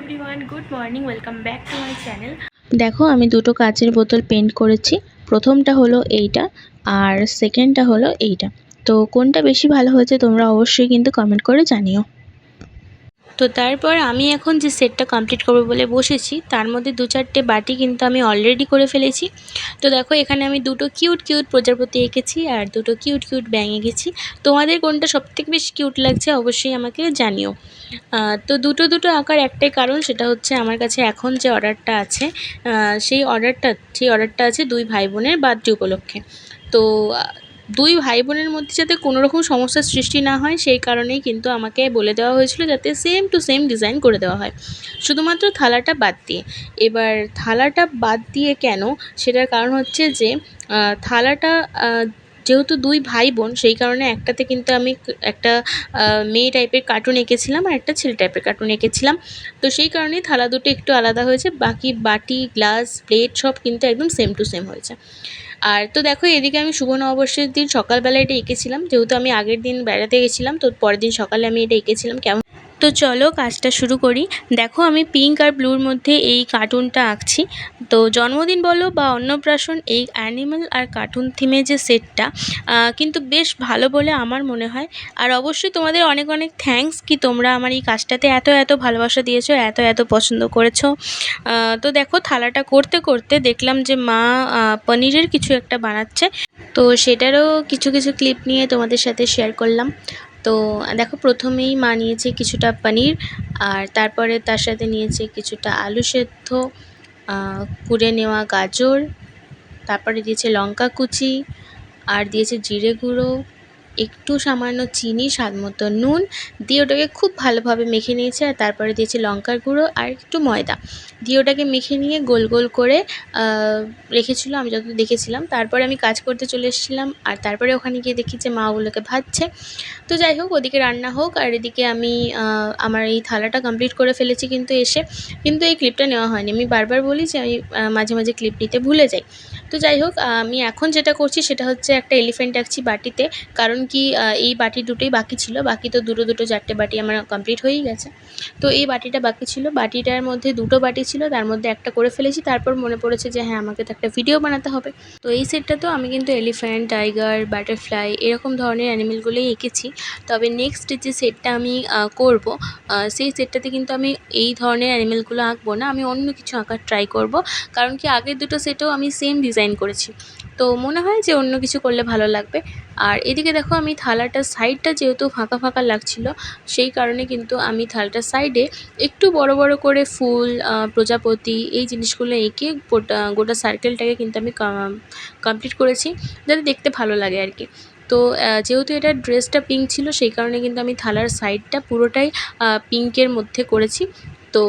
Everyone good morning welcome back to my channel দেখো, আমি দুটো কাচের বোতল পেন্ট করেছি। প্রথমটা হলো এইটা আর সেকেন্ডটা হলো এইটা। তো কোনটা বেশি ভালো হয়েছে তোমরা অবশ্যই কিন্তু কমেন্ট করে জানিও। তো তারপর আমি এখন যে সেটটা কমপ্লিট করব বলে বসেছি, তার মধ্যে দু চারটে বাটি কিন্তু আমি অলরেডি করে ফেলেছি। তো দেখো, এখানে আমি দুটো কিউট কিউট প্রজাপতি এঁকেছি আর দুটো কিউট কিউট ব্যাং এঁকেছি। তোমাদের কোনটা সবথেকে বেশি কিউট লাগছে অবশ্যই আমাকে জানিও। তো দুটো দুটো আঁকার একটাই কারণ সেটা হচ্ছে আমার কাছে এখন যে অর্ডারটা আছে সেই অর্ডারটা সেই অর্ডারটা আছে দুই ভাই বোনের বার্থডে উপলক্ষে। তো দুই ভাই বোনের মধ্যে যাতে কোনো রকম সমস্যার সৃষ্টি না হয়, সেই কারণেই কিন্তু আমাকে বলে দেওয়া হয়েছিল যাতে সেম টু সেম ডিজাইন করে দেওয়া হয়। শুধুমাত্র থালাটা বাদ দিয়ে। এবার থালাটা বাদ দিয়ে কেন? সেটার কারণ হচ্ছে যে থালাটা যেহেতু দুই ভাই বোন সেই কারণে একটাতে কিন্তু আমি একটা মেয়ে টাইপের কার্টুন এঁকেছিলাম আর একটা ছেলে টাইপের কার্টুন এঁকেছিলাম। তো সেই কারণেই থালা দুটো একটু আলাদা হয়েছে, বাকি বাটি গ্লাস প্লেট সব কিন্তু একদম সেম টু সেম হয়েছে। আর তো দেখো, এদিকে আমি শুভ নববর্ষের দিন সকালবেলা এটা এঁকেছিলাম। যেহেতু আমি আগের দিন বেড়াতে গেছিলাম, তো পরের দিন সকালে আমি এটা এঁকেছিলাম। কেমন তো চলো কাজটা শুরু করি। দেখো আমি পিঙ্ক আর ব্লুর মধ্যে এই কার্টুনটা আঁকছি। তো জন্মদিন বলো বা অন্নপ্রাশন, এই অ্যানিমাল আর কার্টুন থিমে যে সেটটা কিন্তু বেশ ভালো বলে আমার মনে হয়। আর অবশ্যই তোমাদের অনেক অনেক থ্যাঙ্কস কি তোমরা আমার এই কাজটাতে এত এত ভালোবাসা দিয়েছ, এত এত পছন্দ করেছ। তো দেখো থালাটা করতে করতে দেখলাম যে মা পনিরের কিছু একটা বানাচ্ছে। তো সেটারও কিছু কিছু ক্লিপ নিয়ে তোমাদের সাথে শেয়ার করলাম। তো দেখো প্রথমেই মা নিয়েছে কিছুটা পনির আর তারপরে তার সাথে নিয়েছে কিছুটা আলু সেদ্ধ কুড়ে নেওয়া গাজর, তারপরে দিয়েছে লঙ্কা কুচি আর দিয়েছে জিরে গুঁড়ো একটু সামান্য চিনি, স্বাদ মতো নুন দিয়ে ওটাকে খুব ভালোভাবে মেখে নিয়েছে আর তারপরে দিয়েছি লঙ্কার গুঁড়ো আর একটু ময়দা। দিয়ে ওটাকে মেখে নিয়ে গোল গোল করে রেখেছিল, আমি যত দেখেছিলাম। তারপরে আমি কাজ করতে চলে এসেছিলাম আর তারপরে ওখানে গিয়ে দেখি যে মা ওগুলোকে ভাজছে। তো যাই হোক, ওদিকে রান্না হোক আর এদিকে আমি আমার এই থালাটা কমপ্লিট করে ফেলেছি কিন্তু এসে। কিন্তু এই ক্লিপটা নেওয়া হয়নি। আমি বারবার বলি যে আমি মাঝে মাঝে ক্লিপ নিতে ভুলে যাই। তো যাই হোক, আমি এখন যেটা করছি সেটা হচ্ছে একটা এলিফ্যান্ট আঁকছি বাটিতে। কারণ কি এই বাটি দুটোই বাকি ছিল। বাকি তো দুটো দুটো চারটে বাটি আমার কমপ্লিট হয়েই গেছে। তো এই বাটিটা বাকি ছিল। বাটিটার মধ্যে দুটো বাটি ছিল। তার মধ্যে একটা করে ফেলেছি। তারপর মনে পড়েছে যে হ্যাঁ আমাকে তো একটা ভিডিও বানাতে হবে। তো এই সেটটা তো আমি কিন্তু এলিফ্যান্ট টাইগার বাটারফ্লাই এরকম ধরনের অ্যানিমেলগুলোই এঁকেছি। তবে নেক্সট যে সেটটা আমি করব সেই সেটটাতে কিন্তু আমি এই ধরনের অ্যানিমেলগুলো আঁকবো না। আমি অন্য কিছু আঁকার ট্রাই করব। কারণ কি, আগের দুটো সেটেও আমি সেম ডিজাইন করেছি। তো মনে হয় যে অন্য কিছু করলে ভালো লাগবে। আর এদিকে দেখো আমি থালাটার সাইডটা যেহেতু ফাঁকা ফাঁকা লাগছিল, সেই কারণে কিন্তু আমি থালাটার সাইডে একটু বড় বড় করে ফুল প্রজাপতি এই জিনিসগুলো এঁকে গোটা সার্কেলটাকে কিন্তু আমি কমপ্লিট করেছি যাতে দেখতে ভালো লাগে আর কি। তো যেহেতু এটা ড্রেসটা পিঙ্ক ছিল, সেই কারণে কিন্তু আমি থালার সাইডটা পুরোটাই পিঙ্কের মধ্যে করেছি। তো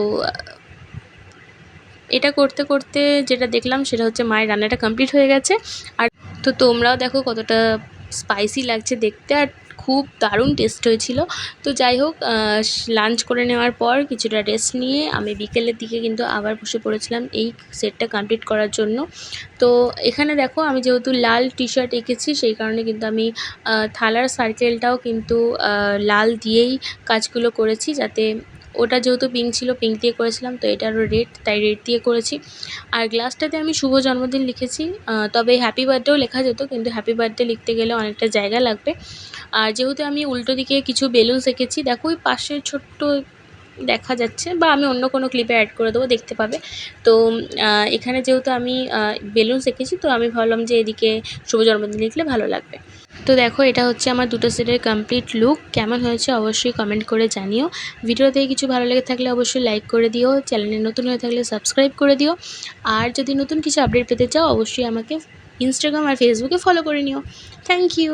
এটা করতে করতে যেটা দেখলাম সেটা হচ্ছে মায়ের রান্নাটা কমপ্লিট হয়ে গেছে। আর তো তোমরাও দেখো কতটা স্পাইসি লাগছে দেখতে আর খুব দারুণ টেস্ট হয়েছিল। তো যাই হোক লাঞ্চ করে নেওয়ার পর কিছুটা রেস্ট নিয়ে আমি বিকেলের দিকে কিন্তু আবার বসে পড়েছিলাম এই সেটটা কমপ্লিট করার জন্য। তো এখানে দেখো আমি যেহেতু লাল টি শার্ট এঁকেছি, সেই কারণে কিন্তু আমি থালার সার্কেলটাও কিন্তু লাল দিয়েই কাজগুলো করেছি যাতে ওটা যেহেতু পিঙ্ক ছিল পিঙ্ক দিয়ে করেছিলাম, তো এটারও রেড তাই রেড দিয়ে করেছি। আর গ্লাসটাতে আমি শুভ জন্মদিন লিখেছি তবে হ্যাপি বার্থডেও লেখা যেত, কিন্তু হ্যাপি বার্থডে লিখতে গেলে অনেকটা জায়গা লাগবে। আর যেহেতু আমি উল্টো দিকে কিছু বেলুনস এঁকেছি, দেখো ওই পাশে ছোট্ট দেখা যাচ্ছে, বা আমি অন্য কোনো ক্লিপে অ্যাড করে দেবো, দেখতে পাবে। তো এখানে যেহেতু আমি বেলুনস এঁকেছি, তো আমি ভাবলাম যে এদিকে শুভ জন্মদিন লিখলে ভালো লাগবে। তো দেখো, এটা হচ্ছে আমার দুটো সেটের কমপ্লিট লুক কেমন হয়েছে অবশ্যই কমেন্ট করে জানিও। ভিডিওতে কিছু ভালো লেগে থাকলে অবশ্যই লাইক করে দিও। চ্যানেলে নতুন হয়ে থাকলে সাবস্ক্রাইব করে দিও। আর যদি নতুন কিছু আপডেট পেতে চাও, অবশ্যই আমাকে ইনস্টাগ্রাম আর ফেসবুকে ফলো করে নিও। Thank you